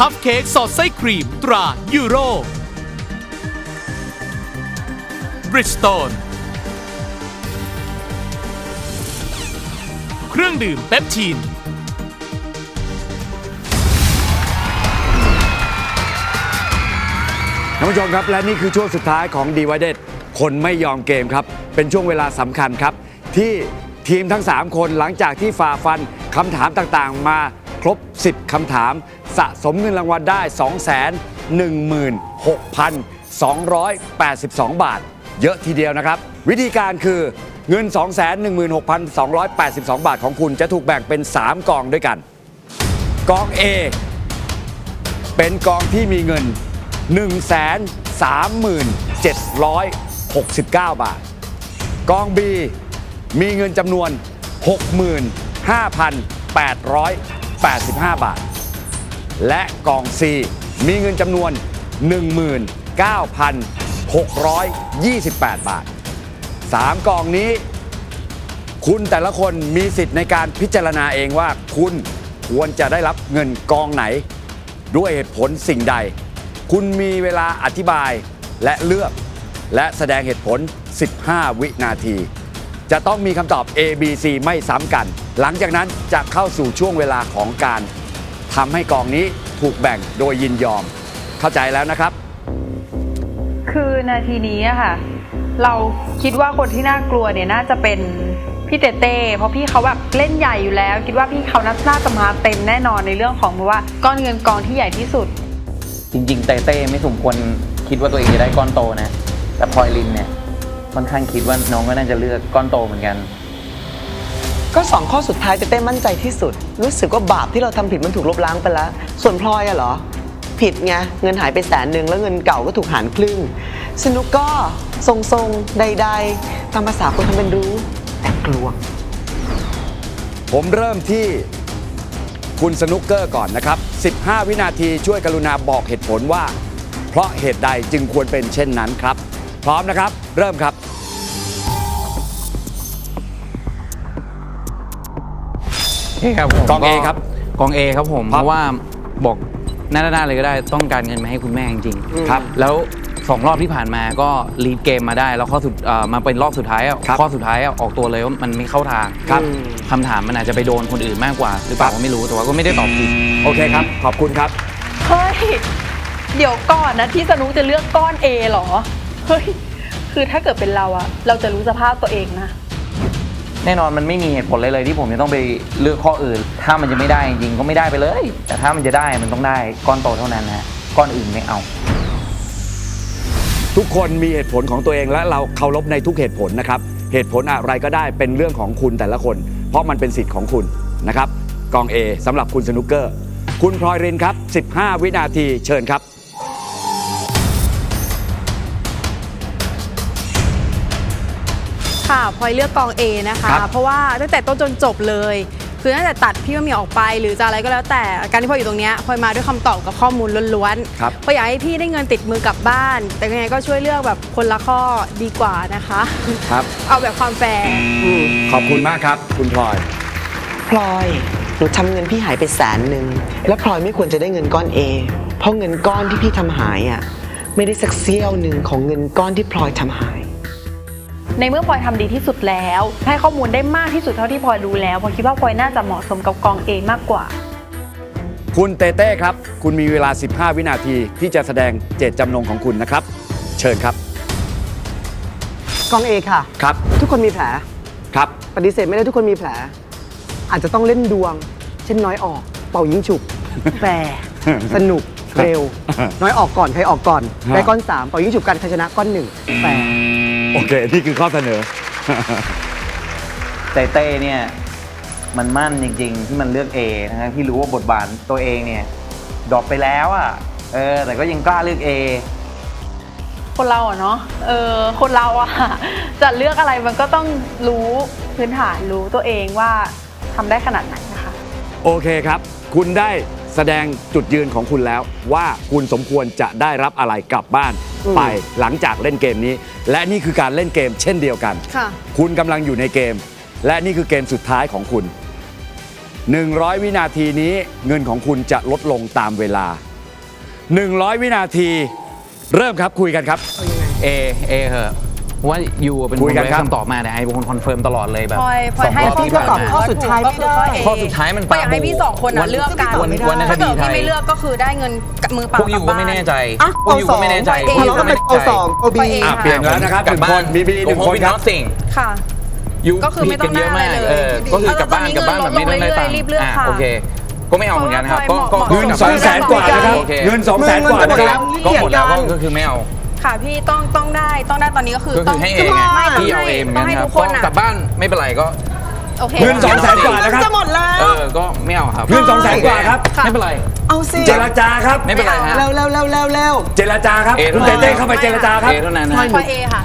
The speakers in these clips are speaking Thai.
พัฟเค้กสอดไส้ครีมตรายูโรบริสโตนเครื่องดื่มเปปทีน ท่านผู้ชมครับและนี่คือช่วงสุดท้ายของ d i v i d e d คนไม่ยอมเกมครับ เป็นช่วงเวลาสำคัญครับ ที่ทีมทั้ง 3 คนหลังจากที่ฝ่าฟันคำถามต่างๆ มา ครบ 10 คำถาม สะสมเงินรางวัลได้ 216,282 บาท เยอะทีเดียวนะครับ วิธีการคือเงิน 216,282 บาทของคุณจะถูกแบ่งเป็น 3 กองด้วยกันกอง A เป็นกองที่มีเงิน 13769 บาท กอง B มีเงินจำนวน 65,800 85 บาท และกล่อง C มีเงินจำนวน 19,628 บาท 3 กล่องนี้ คุณแต่ละคนมีสิทธิ์ในการพิจารณาเองว่าคุณควรจะได้รับเงินกองไหน ด้วยเหตุผลสิ่งใด คุณมีเวลาอธิบายและเลือก และแสดงเหตุผล 15 วินาที จะต้องมีคำตอบ A B C ไม่ซ้ำกัน หลังจากนั้นจะเข้าสู่ช่วงเวลาของการทำให้กองนี้ถูกแบ่งโดยยินยอม เข้าใจแล้วนะครับ คือนาทีนี้อะค่ะ เราคิดว่าคนที่น่ากลัวเนี่ยน่าจะเป็นพี่เต้เต้เพราะพี่เขาแบบเล่นใหญ่อยู่แล้ว คิดว่าพี่เขาน่าน่าจะมาเต็มแน่นอนในเรื่องของว่าก้อนเงินกองที่ใหญ่ที่สุด จริงๆเต้เต้ไม่สมควรคิดว่าตัวเองจะได้ก้อนโตนะ แต่พลอยลินเนี่ย ค่อนข้างคิดว่าน้องก็น่าจะเลือกก้อนโตเหมือนกัน ก็สองข้อสุดท้ายเต้เต้มั่นใจที่สุด รู้สึกว่าบาปที่เราทำผิดมันถูกลบล้างไปแล้ว ส่วนพลอยอะเหรอ ผิดไงเงินหายไปแสนหนึ่งแล้วเงินเก่าก็ถูกหารครึ่งสนุกก็ทรงๆใดๆตามภาษาคนทำเป็นรู้แต่กลัวผมเริ่มที่คุณสนุกเกอร์ก่อนนะครับ 15 วินาทีช่วยกรุณาบอกเหตุผลว่า เพราะเหตุใดจึงควรเป็นเช่นนั้นครับ พร้อมนะครับ เริ่มครับ ครับผมกอง A ครับ กอง A ครับผมครับเพราะว่าบอกหน้าด้านๆเลยก็ได้ต้องการเงินมาให้คุณแม่จริงๆครับ แล้วสองรอบที่ผ่านมาก็ลีดเกมมาได้ แล้วข้อสุดเอ่อมาเป็นรอบสุดท้ายอะครับข้อสุดท้ายอะออกตัวเลยว่ามันไม่เข้าทางครับ คำถามมันอาจจะไปโดนคนอื่นมากกว่า หรือเปล่าก็ไม่รู้แต่ว่าก็ไม่ได้ตอบผิด โอเคครับ ขอบคุณครับ เฮ้ย เดี๋ยวก่อนนะที่สนุกจะเลือกก้อน A เหรอ เฮ้ย คือถ้าเกิดเป็นเราอะเราจะรู้สภาพตัวเองนะ แน่นอนมันไม่มีเหตุผลเลยเลยที่ผมจะต้องไปเลือกข้ออื่น ถ้ามันจะไม่ได้จริงๆก็ไม่ได้ไปเลย แต่ถ้ามันจะได้มันต้องได้ก้อนโตเท่านั้นนะฮะก้อนอื่นไม่เอา ทุกคนมีเหตุผลของตัวเองและเราเคารพในทุกเหตุผลนะครับ เหตุผลอะไรก็ได้เป็นเรื่องของคุณแต่ละคน เพราะมันเป็นสิทธิ์ของคุณนะครับกอง A สำหรับคุณสนุกเกอร์ คุณพลอยรินครับ 15 วินาทีเชิญครับ ค่ะพลอยเลือกกอง A นะคะ ครับเพราะว่าตั้งแต่ต้นจนจบเลย คือตั้งแต่ตัดพี่มะเหมียวออกไป หรือจะอะไรก็แล้วแต่การที่พลอยอยู่ตรงเนี้ยพลอยมาด้วยคำตอบกับข้อมูลล้วนครับ ๆพลอยอยากให้พี่ได้เงินติดมือกลับบ้าน แต่ยังไงก็ช่วยเลือกแบบคนละข้อดีกว่านะคะ ครับ เอาแบบความแฟร์ขอบคุณมากครับ คุณพลอย พลอย หนูทำเงินพี่หายไปแสนหนึ่ง แล้วพลอยไม่ควรจะได้เงินก้อน A เพราะเงินก้อนที่พี่ทำหายอะ ไม่ได้สักเสี้ยวหนึ่งของเงินก้อนที่พลอยทำหาย ในเมื่อพลอยทำดีที่สุดแล้ว ให้ข้อมูลได้มากที่สุดเท่าที่พลอยรู้แล้วพลอยคิดว่าพลอยน่าจะเหมาะสมกับกอง A มากกว่า คุณเต้เต้ครับ คุณมีเวลา 15 วินาทีที่จะแสดงเจตจำนงของคุณนะครับ เชิญครับ กอง A ค่ะ ครับ ทุกคนมีแผล ครับ ปฏิเสธไม่ได้ทุกคนมีแผล อาจจะต้องเล่นดวง เช่นน้อยออก เป่ายิงฉุบแฟร์สนุกเร็ว น้อยออกก่อนใครออกก่อนฮะได้ก้อน 3 เป่ายิงฉุบกันใครชนะก้อนหนึ่งแฟร์ โอเค นี่คือข้อเสนอเต้เต้เนี่ย มันมั่นจริง ๆ ที่มันเลือก A ทั้งที่รู้ว่าบทบาทตัวเองเนี่ยดรอปไปแล้วอะเออแต่ก็ยังกล้าเลือก A คนเราอะเนาะ เออ คนเราอะจะเลือกอะไรมันก็ต้องรู้พื้นฐานรู้ตัวเองว่าทำได้ขนาดไหนนะคะ โอเคครับ คุณได้ แสดงจุดยืนของคุณแล้ว ว่าคุณสมควรจะได้รับอะไรกลับบ้านอืมไปหลังจากเล่นเกมนี้ และนี่คือการเล่นเกมเช่นเดียวกัน ค่ะ คุณกำลังอยู่ในเกม และนี่คือเกมสุดท้ายของคุณ 100 วินาทีนี้เงินของคุณจะลดลงตามเวลา 100 วินาที เริ่มครับคุยกันครับ เอ เอเหอะ ว่ายูเป็นคุคนยกันได้ครับ คำตอบมาแต่ไอ้เป็นคนคอนเฟิร์มตลอดเลยแบบพลอยพลอยสองให้รอบข้อที่มูลผ่านมาข้อสุดท้ายไม่ได้ ข้อสุดท้ายมันก็อยากให้พี่สองคนวัอะนเลือกกันวันวันในคถ้าดีเกิดไทพี่ยไม่เลือกก็คือได้เงินมือเปพล่าวกยูกลับก็บ้าน ไม่แน่ใจอะพวกยูก็ไม่แน่ใจเอาพวกยูเราก็ก็ไม่เป็นแน่โอใจสองโอบี อะเปลี่ยนแล้วนะครับหนึ่งคนมีบีหนึ่งคนครับสิ่งค่ะ ยูก็คือไม่ต้องผิดกันเยอะมากได้อะไรเลยเออก็คือกลับบ้านเออกลับบ้านแบบไม่ต้องได้ตังค์รีบเลือกอะค่ะ โอเค ก็ไม่เอาเหมือนกันนะครับก็ก็เพราะว่าเงินก็สองแสนกว่านะครับโอเค เงินสองแสนกว่านะคก็รับ ก็หมดแล้วก็ก็คือไม่เอา ค่ะพี่ต้องต้องได้ต้องได้ตอนนี้ก็คือก็ต้คือองให้เองไงไม่พี่เอาเองเหมือนต้กัองนให้ครัทุบกคนก็อะกลับบ้านไม่เป็นไรก็ โอเคเงินสองแสนกว่านะครับจะหมดแล้ว เออก็ไม่เอาครับเงินสองแสนกว่าครับ ไม่เป็นไร เอาสิเจรจาครับ ไม่เป็นไรฮะ เร็วเร็วเร็วเร็วเร็ว เจรจาครับ เอคุณเท่าเต้นั้นเต้เข้าไปเจรจาครับ เอเท่านั้นพลฮะอยเอค่ะ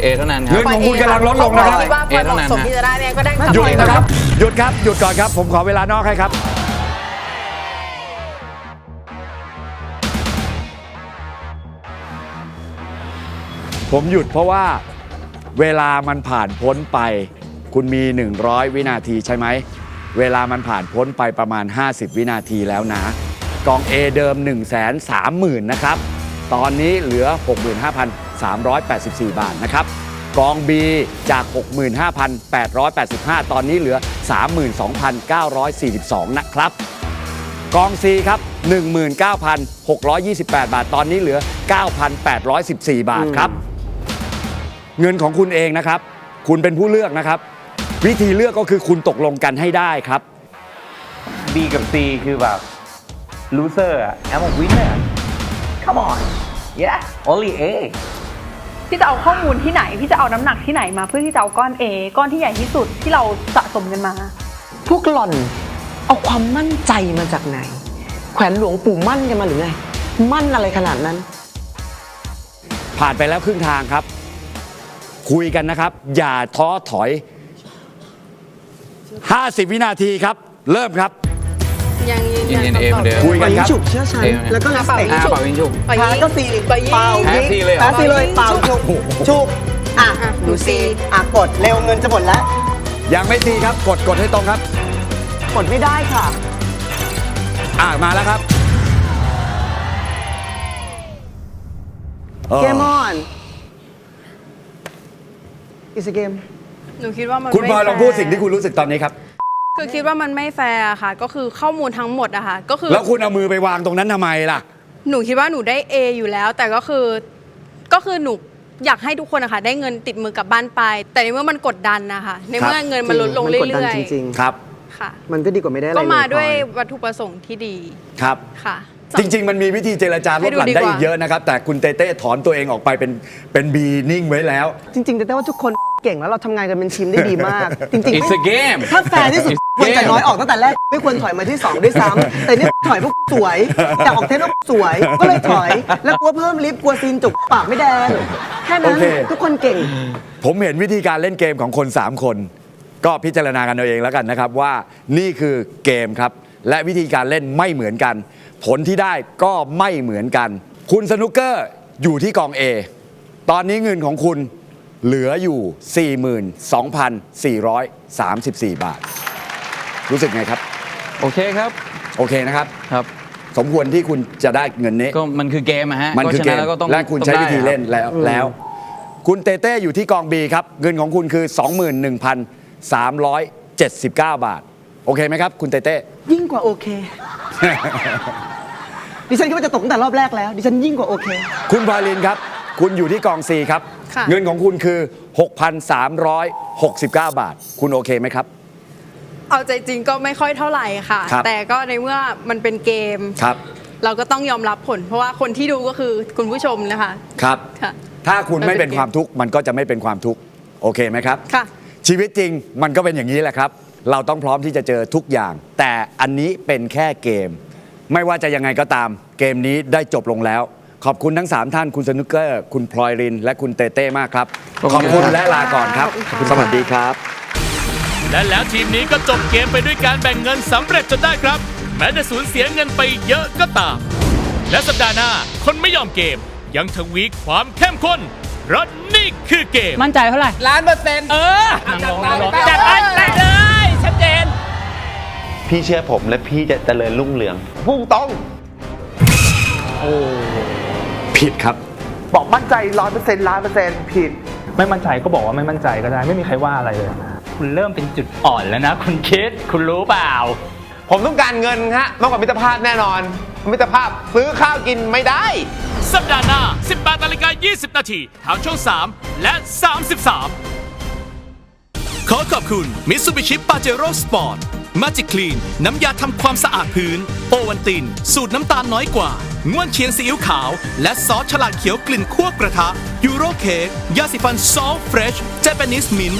เอเท่านั้นครัเงิบ น ของคุณกำลังลดลงนะครับคิดว่าพลอยเหมาะสมที่จะได้เนี่ยก็ได้กับหยุดพลอยนะครับ หยุดครับ หยุดก่อนครับ ผมขอเวลานอกให้ครับ ผมหยุดเพราะว่าเวลามันผ่านพ้นไป คุณมี 100 วินาทีใช่ไหม เวลามันผ่านพ้นไปประมาณ 50 วินาทีแล้วนะ กอง A เดิม 1 3 0 0 0 0 นะครับ ตอนนี้เหลือ 65,384 บาทนะครับ กอง B จาก 65,885 ตอนนี้เหลือ 32,942 นะครับกอง C ครับ 19,628 บาท ตอนนี้เหลือ 9,814 บาทครับ เงินของคุณเองนะครับ คุณเป็นผู้เลือกนะครับ วิธีเลือกก็คือคุณตกลงกันให้ได้ครับ B กับ C คือแบบ loser อะ I'm a winner come on yeah only A พี่จะเอาข้อมูลที่ไหน พี่จะเอาน้ำหนักที่ไหนมาเพื่อที่จะเอาก้อน A ก้อนที่ใหญ่ที่สุดที่เราสะสมกันมา พวกหล่อนเอาความมั่นใจมาจากไหน แขวนหลวงปู่มั่นกันมาหรือไง มั่นอะไรขนาดนั้น ผ่านไปแล้วครึ่งทางครับ คุยกันนะครับ อย่าท้อถอย 50 วินาทีครับ เริ่มครับ ยังยืนยืนยันยันเอเหมือนเดิมคุยกันครับ ฉุบเชื่อฉันเออแล้วก็เลสเปกอ่าเป่ายิงฉุบไปแพ้ยิงก็ซีไปยิงเป่าแพ้ซีเลยเหรอแพ้ซีเลยเป่าฉุบฉุบอะอะดูซีอะกดเร็วเงินจะหมดแล้วยังไม่ตีครับ กดกดให้ตรงครับ กดไม่ได้ค่ะ อ่ามาแล้วครับเออเกมอน อีสเกม หนูคิดว่ามันคุณพลอยไม่ลองพูดแฟร์สิ่งที่คุณรู้สึกตอนนี้ครับ คือคิดว่ามันไม่แฟร์อะค่ะ ก็คือข้อมูลทั้งหมดอะค่ะ ก็คือแล้วคุณเอามือไปวางตรงนั้นทำไมล่ะ หนูคิดว่าหนูได้ A อยู่แล้ว แต่ก็คือก็คือหนูอยากให้ทุกคนอะค่ะได้เงินติดมือกลับบ้านไป แต่ในเมื่อมันกดดันนะคะในเมื่อเงินมันลดลงมันเรื่กดดันอยจริงครับๆค่ะๆมันก็ดีกว่าไม่ได้อะไรก็เลยมาด้วยพลอวัตถุประสงค์ที่ดีครับ ค่ะ จริง ๆ มันมีวิธีเจรจาลดหลั่นได้อีกเยอะนะครับ แต่คุณเต้เต้ถอนตัวเองออกไปเป็นเป็นบีนิ่งไว้แล้ว จริงๆแต่ว่าทุกคนเก่งแล้วเราทำงานกันเป็นทีมได้ดีมาก จริง It's a game ถ้าแฟร์ที่สุดควรจะน้อยออกตั้งแต่แรก ไม่ควรถอยมาที่ 2 ด้วยซ้ำแต่นี่ถอยพวกสวยอยากออกเทปแล้วสวย ก็เลยถอย แล้วกลัวเพิ่มลิฟต์กลัวซีนจุกปากไม่แดงแค่นั้นโอเค ทุกคนเก่ง ผมเห็นวิธีการเล่นเกมของคน 3 คน ก็พิจารณากันเอาเองแล้วกันนะครับว่านี่คือเกมครับ และวิธีการเล่นไม่เหมือนกัน ผลที่ได้ก็ไม่เหมือนกัน คุณสนุกเกอร์อยู่ที่กอง A ตอนนี้เงินของคุณเหลืออยู่ 42,434 บาท รู้สึกไงครับ โอเคครับ โอเคนะครับ ครับ สมควรที่คุณจะได้เงินนี้ ก็มันคือเกมอะฮะมันคือเกมชะแล้วก็ต้องและคุณใช้วิธีเล่นต้องได้แล้วแล้ว คุณเต้เต้อยู่ที่กองบีครับ เงินของคุณคือ 21,379 บาท โอเคไหมครับ คุณเต้เต้ยิ่งกว่าโอเค ดิฉันคิดว่าจะตกตั้งแต่รอบแรกแล้ว ดิฉันยิ่งกว่าโอเค คุณพาลินครับ คุณอยู่ที่กองซีครับ ค่ะ เงินของคุณคือ 6,369 บาท คุณโอเคไหมครับ เอาใจจริงก็ไม่ค่อยเท่าไหร่ค่ะ ครับ แต่ก็ในเมื่อมันเป็นเกม ครับ เราก็ต้องยอมรับผล เพราะว่าคนที่ดูก็คือคุณผู้ชมนะคะ ครับ ค่ะ ถ้าคุณไม่มันเป็เป็นนเกมความทุกข์มันก็จะไม่เป็นความทุกข์ โอเคไหมครับ ค่ะ ชีวิตจริงมันก็เป็นอย่างนี้แหละครับ เราต้องพร้อมที่จะเจอทุกอย่าง แต่อันนี้เป็นแค่เกม ไม่ว่าจะยังไงก็ตาม เกมนี้ได้จบลงแล้ว ขอบคุณทั้ง 3 ท่านคุณสนุกเกอร์คุณพลอยริน และคุณเต้เต้มากครับ ขอบขคุอบณคุณครับและลาก่อนครับขอบคุณค่ะสวัสดีครับ และแล้วทีมนี้ก็จบเกมไปด้วยการแบ่งเงินสำเร็จจนได้ครับ แม้จะสูญเสียเงินไปเยอะก็ตาม และสัปดาห์หน้าคนไม่ยอมเกม ยังทวีความเข้มข้นเพราะนี่คือเกม มั่นใจเท่าไหร่ล้านเปอร์เซ็นต์เออจัดไปจัดเลยชัดเจน พี่เชื่อผมและพี่จะเจริญรุ่งเรืองพุ่งตรงผิดครับ บอกมั่นใจร้อยเปอร์เซ็นต์ล้านเปอร์เซ็นต์ผิด ไม่มั่นใจก็บอกว่าไม่มั่นใจก็ได้ ไม่มีใครว่าอะไรเลย คุณเริ่มเป็นจุดอ่อนแล้วนะ คุณคิด คุณรู้เปล่า ผมต้องการเงินฮะมากกว่ามิตรภาพแน่นอน มิตรภาพซื้อข้าวกินไม่ได้ สัปดาห์หน้า 18นาฬิกา20 นาทีทางช่อง 3 และ 33 ขอขอบคุณ Mitsubishi Pajero Sport Magic Clean น้ำยาทำความสะอาดพื้น โอวันติน สูตรน้ำตาลน้อยกว่า ง่วนเชียงซีอิ๊วขาว และซอสฉลากเขียวกลิ่นคั่วกระทะยูโรเค้กยาสีฟันซอลเฟรชเจแปนิสมิน